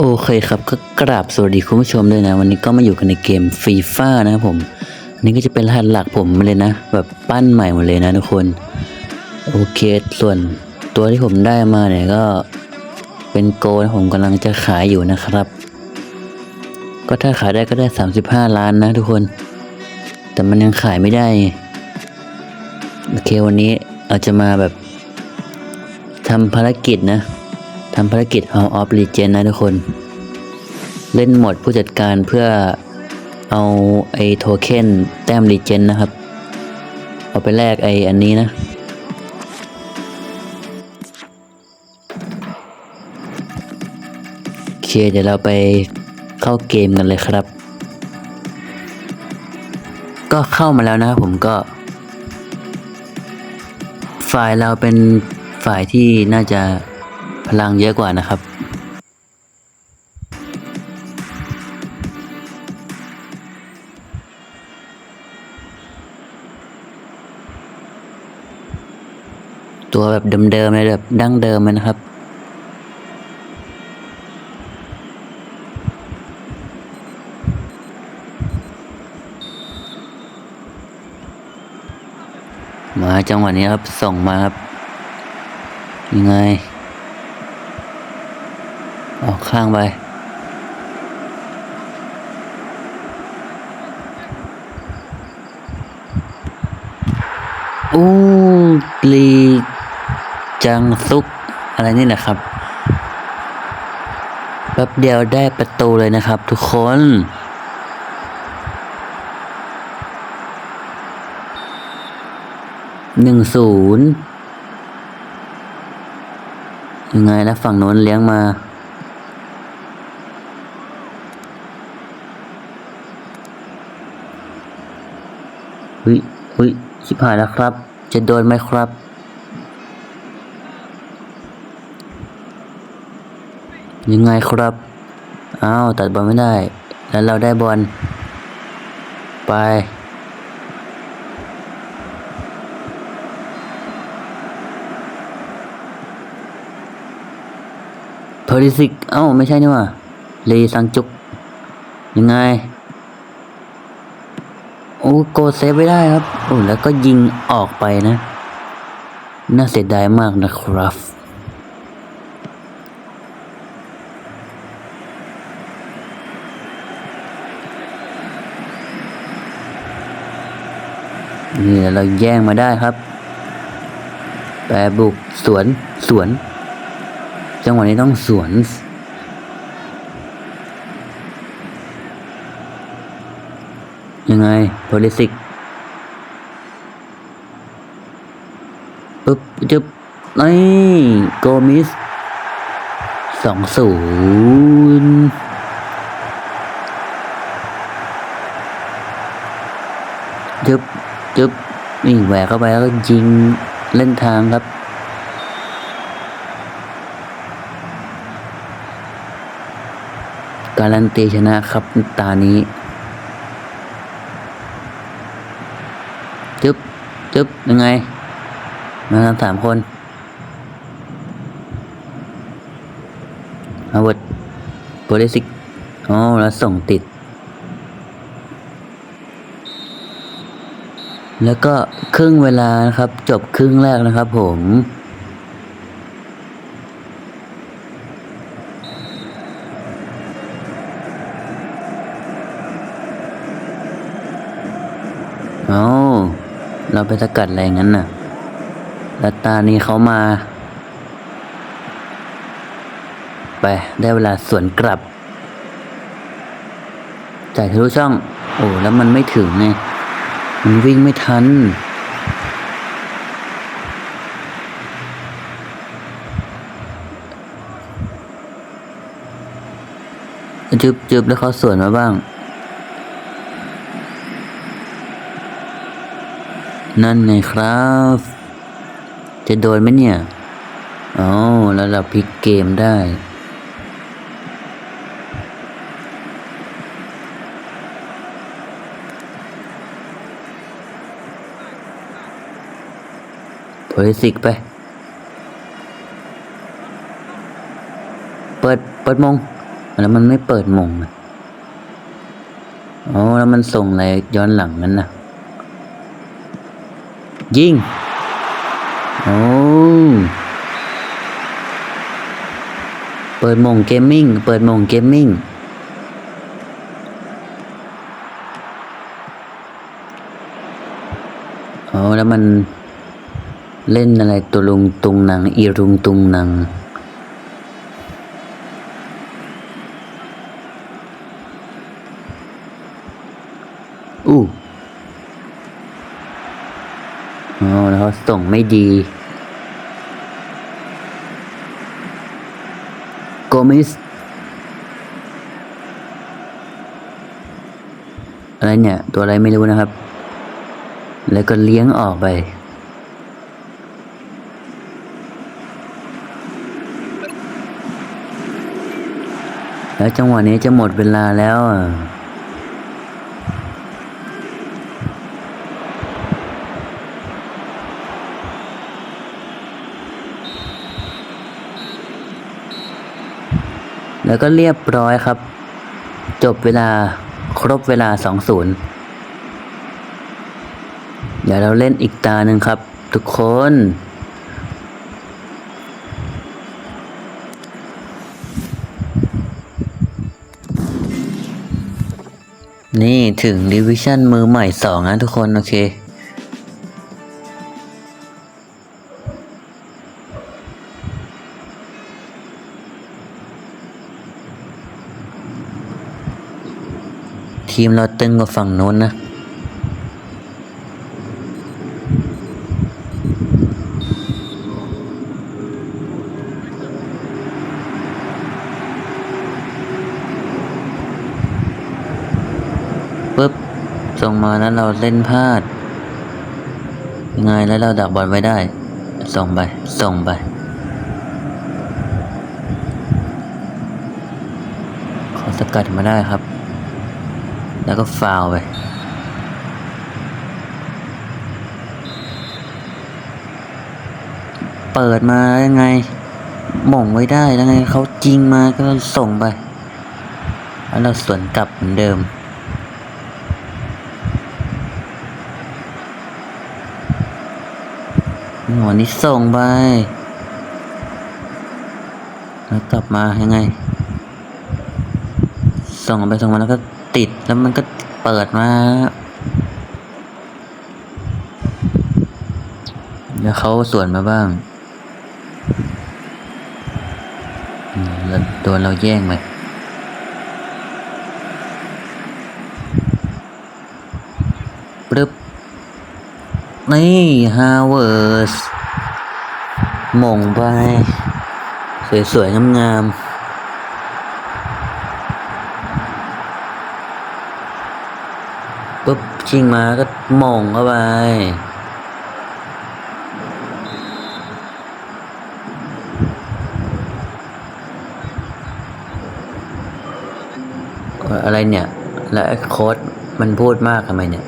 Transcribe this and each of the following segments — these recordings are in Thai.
โอเคครับก็กราบสวัสดีคุณผู้ชมด้วยนะ วันนี้ก็มาอยู่กันในเกมฟีฟ่านะครับผมอันนี้ก็จะเป็นรหัสหลักผมเลยนะ แบบปั้นใหม่หมดเลยนะทุกคน โอเคส่วนตัวที่ผมได้มาเนี่ยก็เป็นโกนะผมกำลังจะขายอยู่นะครับ ก็ถ้าขายได้ก็ได้ 35 ล้านนะทุกคน แต่มันยังขายไม่ได้โอเควันนี้เราจะมาแบบทำภารกิจนะ ทำภารกิจ Hall of Legend นะทุกคน เล่นหมดผู้จัดการเพื่อเอาไอ้โทเค็นแต้ม Legend นะครับ เอาไปแลกไอ้อันนี้นะโอเคเดี๋ยวเราไปเข้าเกมกันเลยครับ ก็เข้ามาแล้วนะครับผมก็ ฝ่ายเราเป็นฝ่ายที่น่าจะ พลังเยอะกว่านะครับ ตัวแบบเดิมๆเลยแบบดั้งเดิมเลยนะครับมาจังหวะนี้ครับ ส่งมาครับ ยังไง ออกข้างไป อู้ลีจังซุก อะไรนี่แหละครับ แป๊บเดียวได้ประตูเลยนะครับทุกคนหนึ่งศูนย์ยังไงนะฝั่งโน้นเลี้ยงมา เฮ้ยเฮ้ยชิบหายแล้วครับ จะโดนไหมครับ ยังไงครับ อ้าว ตัดบอลไม่ได้ แล้วเราได้บอล ไป เพอริสิก เอ้า ไม่ใช่นี่ว่าเลซังจุก ยังไง โอ้โกเซฟไม่ได้ครับ โอ้แล้วก็ยิงออกไปนะ น่าเสียดายมากนะครับ นี่เราแย่งมาได้ครับแปรบุกสวนสวน จังหวะนี้ต้องสวน ยังไงโพลิสิกปึ๊บจึ๊บนี่โกมิสสองศูนย์จึ๊บจึ๊บนี่แหวกเข้าไปแล้วก็ยิงเล่นทางครับการันตีชนะครับตานี้ จึ๊บ จึ๊บยังไงมากันสามคนอาวุธโปรลิสิกอ๋อแล้วส่งติด แล้วก็ครึ่งเวลานะครับ จบครึ่งแรกนะครับผม เราไปสกัดอะไรงั้นน่ะแล้วตานี้เขามา ไปได้เวลาสวนกลับ จ่ายทะลุช่อง โอ้แล้วมันไม่ถึงไง มันวิ่งไม่ทัน จึบจึบแล้วเขาสวนมาบ้าง นั่นไงครับ จะโดนไหมเนี่ยอ๋อแล้วเราพลิกเกมได้ โพลิสิกไป เปิด เปิดมง แล้วมันไม่เปิดมงอ๋อ แล้วมันส่งอะไรย้อนหลังนั้นน่ะ ยิงโอ้เปิดมงเกมมิ่ง เปิดมงเกมมิ่งอ๋อแล้วมันเล่นอะไรตัวลุงตุงนางอีรุงตุงนางอู้อ๋อ แล้วเขา ส่งไม่ดี โกมิส อะไรเนี่ย ตัวอะไรไม่รู้นะครับ แล้วก็เลี้ยงออกไป แล้วจังหวะนี้จะหมดเวลาแล้วอะ แล้วก็เรียบร้อยครับ จบเวลาครบเวลาสองศูนย์เดี๋ยวเราเล่นอีกตาหนึ่งครับ ทุกคน นี่ถึงดิวิชั่นมือใหม่สองนะทุกคน โอเค ทีมเราตึงกว่าฝั่งโน้นนะปุ๊บ ส่งมาแล้วเราเล่นพลาด ยังไงแล้วเราดักบอลไว้ได้ ส่งไป ส่งไป ขอสกัดมาได้ครับ แล้วก็ฟาวไปเปิดมายังไงหม่งไว้ได้แล้วไงเขาจริงมาก็ส่งไปแล้วเราสวนกลับเหมือนเดิม หัวนี้ส่งไป แล้วกลับมายังไง ส่งไปส่งมาแล้วก็ ติดแล้วมันก็เปิดมาแล้วเขาสวนมาบ้างแล้วโดนเราแย่งไปปึ๊บนี่ฮาเวิร์สมงไป สวยๆงามๆ ปุ๊บชิงมาก็มองเข้าไปอะไรเนี่ย แล้วโค้ดมันพูดมากทำไมเนี่ย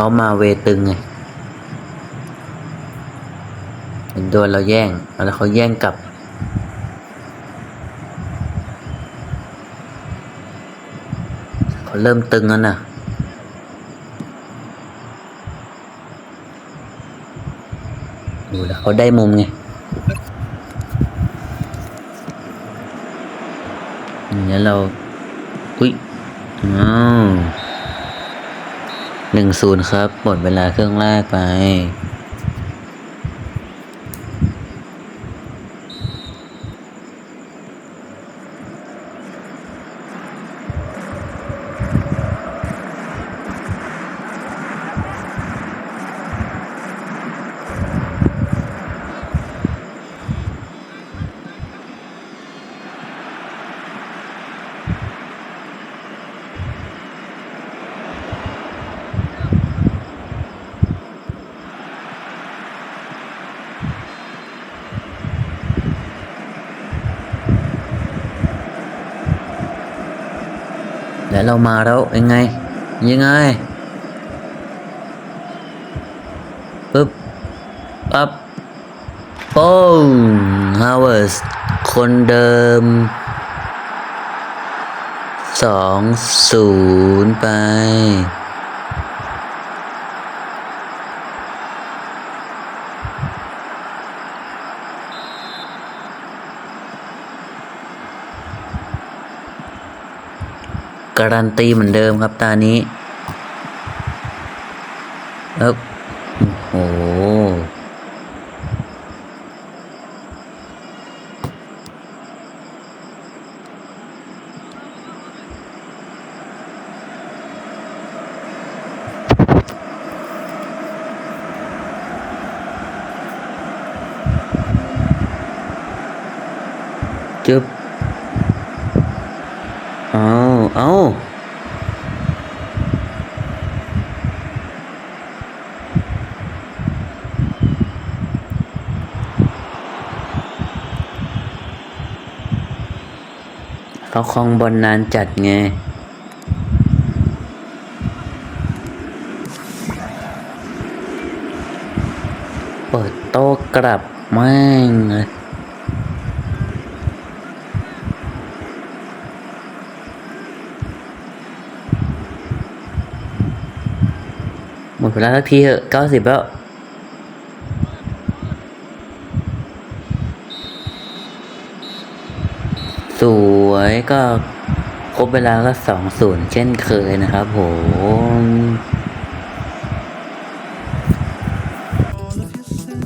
เขามาเวตึงไงเห็นโดนเราแย่ง แล้วเขาแย่งกลับ เขาเริ่มตึงแล้วนะดูแล้วเขาได้มุมไงนี่แล้เรา อุ้ยอ้าว หนึ่งศูนย์ครับ หมดเวลาเครื่องแรกไป และเรามาแล้วยังไง ยังไงปึ๊บปั๊บโป้งฮาวเวิร์สคนเดิมสองศูนย์ไป การันตีเหมือนเดิมครับตานี้เอ๊บโอ้โห จึบ เอาเอาเขาคลองบอลนานจัดไงเปิดโต๊ะกลับแม่งเลย ดเวลาสักทีเหอะเก้าสิบแล้วสวยก็ครบเวลาก็สองศูนย์เช่นเคยนะครับผม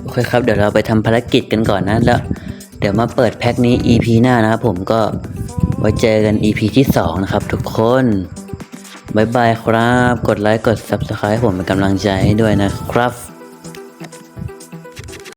โอเคครับ เดี๋ยวเราไปทำภารกิจกันก่อนนะแล้ว เดี๋ยวมาเปิดแพ็คนี้ EP หน้านะครับผมก็ไว้เจอกัน EP ที่ 2 นะครับทุกคน บายบายครับ กดไลค์ กด Subscribe ให้ผมเป็นกำลังใจให้ด้วยนะครับ